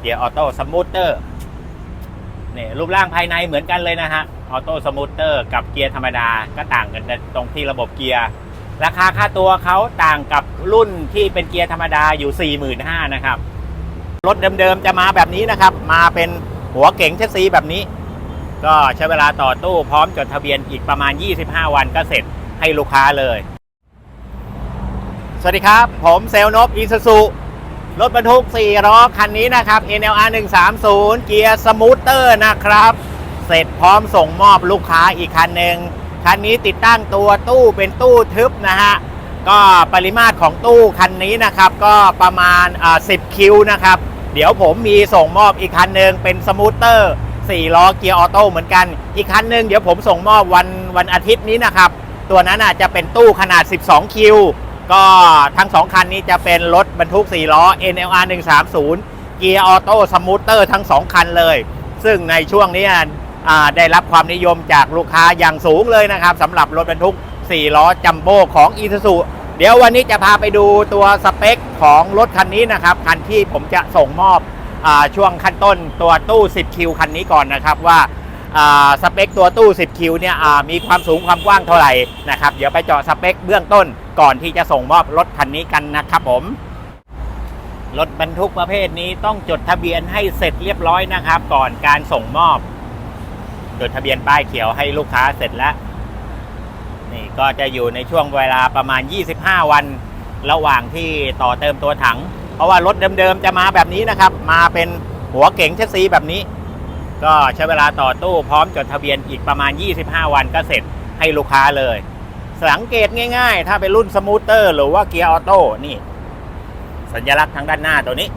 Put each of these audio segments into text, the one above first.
เกียร์ออโต้สมูทเตอร์นี่รูปร่างภายในเหมือนกันเลยนะฮะออโต้สมูทเตอร์กับเกียร์ธรรมดาก็ต่างกันตรงที่ระบบเกียร์ราคาค่าตัวเขาต่างกับรุ่นที่เป็นเกียร์ธรรมดาอยู่ 45,000นะครับ รถเดิมๆจะมาแบบนี้นะครับ มาเป็นหัวเก๋งเชสซีแบบนี้ ก็ใช้เวลาต่อตู้พร้อมจดทะเบียนอีกประมาณ 25 วันก็เสร็จให้ลูกค้าเลย สวัสดีครับ ผมเซลนบอีซูซู รถบรรทุก 4 ล้อคันนี้นะครับ NLR 130 เกียร์สมูทเตอร์นะครับ เสร็จพร้อมส่งมอบลูกค้าอีกคันหนึ่งคันนี้ติดตั้งตัวตู้เป็นตู้ทึบนะฮะ ก็ปริมาตรของตู้คันนี้นะครับ ก็ประมาณอ่า10 คิวนะครับ เดี๋ยวผมมีส่งมอบอีกคันหนึ่งเป็นสมูทเตอร์4ล้อเกียร์ออโต้เหมือนกัน อีกคันหนึ่งเดี๋ยวผมส่งมอบวันวันอาทิตย์นี้นะครับ ตัวนั้นอาจจะเป็นตู้ขนาด 12 คิว ก็ทั้ง 2 คันนี้จะเป็นรถบรรทุก 4 ล้อ NLR 130 เกียร์ออโต้สมูทเตอร์ทั้ง 2 คันเลย ซึ่งในช่วงนี้ได้รับความนิยมจากลูกค้าอย่างสูงเลยนะครับสำหรับรถบรรทุก 4 ล้อจัมโบ้ของ i s u z u เดี๋ยววันนี้จะพาไปดูตัวสเปคของรถคันนี้นะครับ คันที่ผมจะส่งมอบอช่วงขั้นต้นตัวตู้ 10 คิวคันนี้ก่อนนะครับว่า สเปคตัวตู้ 10 คิวเนี่ยมีความสูงความกว้างเท่าไหร่นะครับเดี๋ยวไปเจาะสเปคเบื้องต้นก่อนที่จะส่งมอบรถคันนี้กันนะครับผม รถบรรทุกประเภทนี้ต้องจดทะเบียนให้เสร็จเรียบร้อยนะครับ ก่อนการส่งมอบ จดทะเบียนป้ายเขียวให้ลูกค้าเสร็จแล้ว นี่ก็จะอยู่ในช่วงเวลาประมาณ 25 วันระหว่างที่ต่อเติมตัวถัง เพราะว่ารถเดิมๆจะมาแบบนี้นะครับ มาเป็นหัวเก๋งเชสซีแบบนี้ ก็ใช้เวลาต่อตู้พร้อมจดทะเบียนอีกประมาณ 25 วันก็เสร็จให้ลูกค้าเลย สังเกตง่าย ๆ ถ้าเป็นรุ่นสมูทเตอร์หรือว่าเกียร์ออโต้นี่ สัญลักษณ์ทางด้านหน้าตัวนี้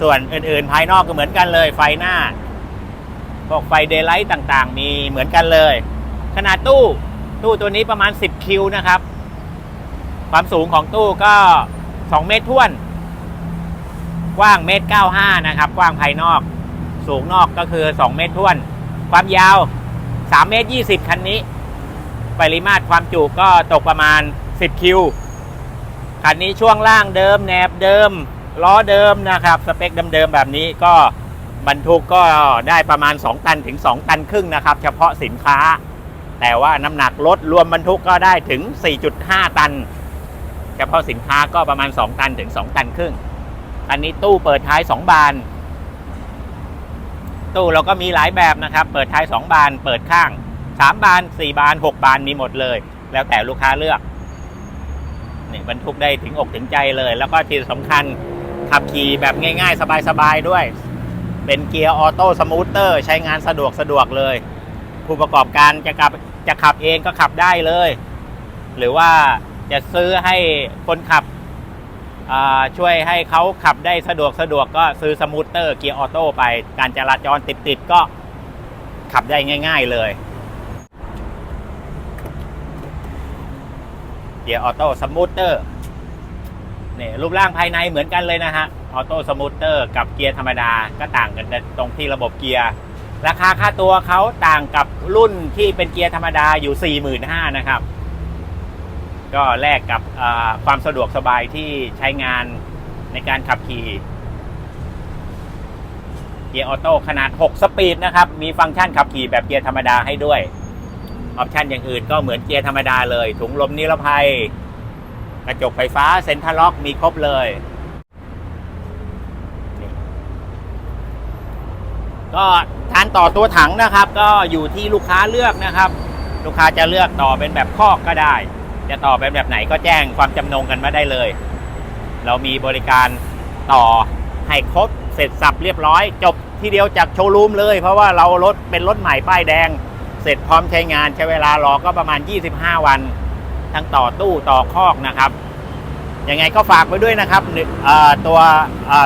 ส่วนอื่นๆ ภายนอกก็เหมือนกันเลยไฟหน้าพวกไฟเดย์ไลท์ต่างๆ มีเหมือนกันเลย ขนาดตู้ตู้ตัวนี้ประมาณ 10 คิวนะครับ ความสูงของตู้ก็ 2 เมตรท้วนกว้างเมตร95 นะครับ กว้างภายนอก สูงนอกก็คือ 2 เมตรท้วน ความยาว 3 เมตร 20 คันนี้ ปริมาตรความจุก็ตกประมาณ 10 คิว คันนี้ช่วงล่างเดิมแหนบเดิม ล้อเดิมนะครับ สเปคเดิมๆแบบนี้ก็บรรทุกก็ได้ประมาณ 2 ตันถึง 2 ตันครึ่งนะครับ เฉพาะสินค้า แต่ว่าน้ำหนักรถรวมบรรทุกก็ได้ถึง 4.5 ตัน เฉพาะสินค้าก็ประมาณ 2 ตันถึง 2 ตันครึ่ง อันนี้ตู้เปิดท้าย 2 บาน ตู้เราก็มีหลายแบบนะครับ เปิดท้าย 2 บาน เปิดข้าง 3 บาน 4 บาน 6 บานมีหมดเลย แล้วแต่ลูกค้าเลือกนี่บรรทุกได้ถึงอกถึงใจเลย แล้วก็ที่สำคัญขับขี่แบบง่ายๆ สบายๆด้วย เป็นเกียร์ออโต้สมูทเตอร์ใช้งานสะดวกสะดวกเลย ผู้ประกอบการจะขับจะขับเองก็ขับได้เลย หรือว่าจะซื้อให้คนขับ ช่วยให้เขาขับได้สะดวกสะดวกก็ซื้อสมูทเตอร์เกียร์ออโต้ไปการจราจรติดๆก็ขับได้ง่าย ๆเลยเกียร์ออโต้สมูทเตอร์เนี่ยรูปร่างภายในเหมือนกันเลยนะฮะออโต้สมูทเตอร์กับเกียร์ธรรมดาก็ต่างกันตรงที่ระบบเกียร์ราคาค่าตัวเขาต่างกับรุ่นที่เป็นเกียร์ธรรมดาอยู่ 45,000นะครับ ก็แลกกับความสะดวกสบายที่ใช้งานในการขับขี่เกียร์ออโต้ขนาด 6 สปีดนะครับ มีฟังก์ชันขับขี่แบบเกียร์ธรรมดาให้ด้วย ออปชันอย่างอื่นก็เหมือนเกียร์ธรรมดาเลย ถุงลมนิรภัย กระจกไฟฟ้าเซ็นทรัลล็อกมีครบเลยก็การต่อตัวถังนะครับ ก็อยู่ที่ลูกค้าเลือกนะครับ ลูกค้าจะเลือกต่อเป็นแบบคอกก็ได้ จะต่อเป็นแบบไหนก็แจ้งความจำนงกันมาได้เลย เรามีบริการต่อให้ครบเสร็จสับเรียบร้อย จบทีเดียวจากโชว์รูมเลย เพราะว่าเรารถเป็นรถใหม่ป้ายแดง เสร็จพร้อมใช้งานใช้เวลารอก็ประมาณ 25 วัน ทั้งต่อตู้ต่อคอกนะครับยังไงก็ฝากไว้ด้วยนะครับตัว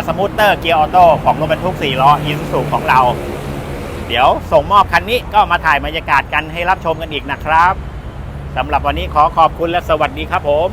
สมูทเตอร์เกียร์ออโต้ของรถบรรทุก 4 ล้ออินสูของเรา เดี๋ยวส่งมอบคันนี้ก็มาถ่ายบรรยากาศกันให้รับชมกันอีกนะครับ สำหรับวันนี้ขอขอบคุณและสวัสดีครับผม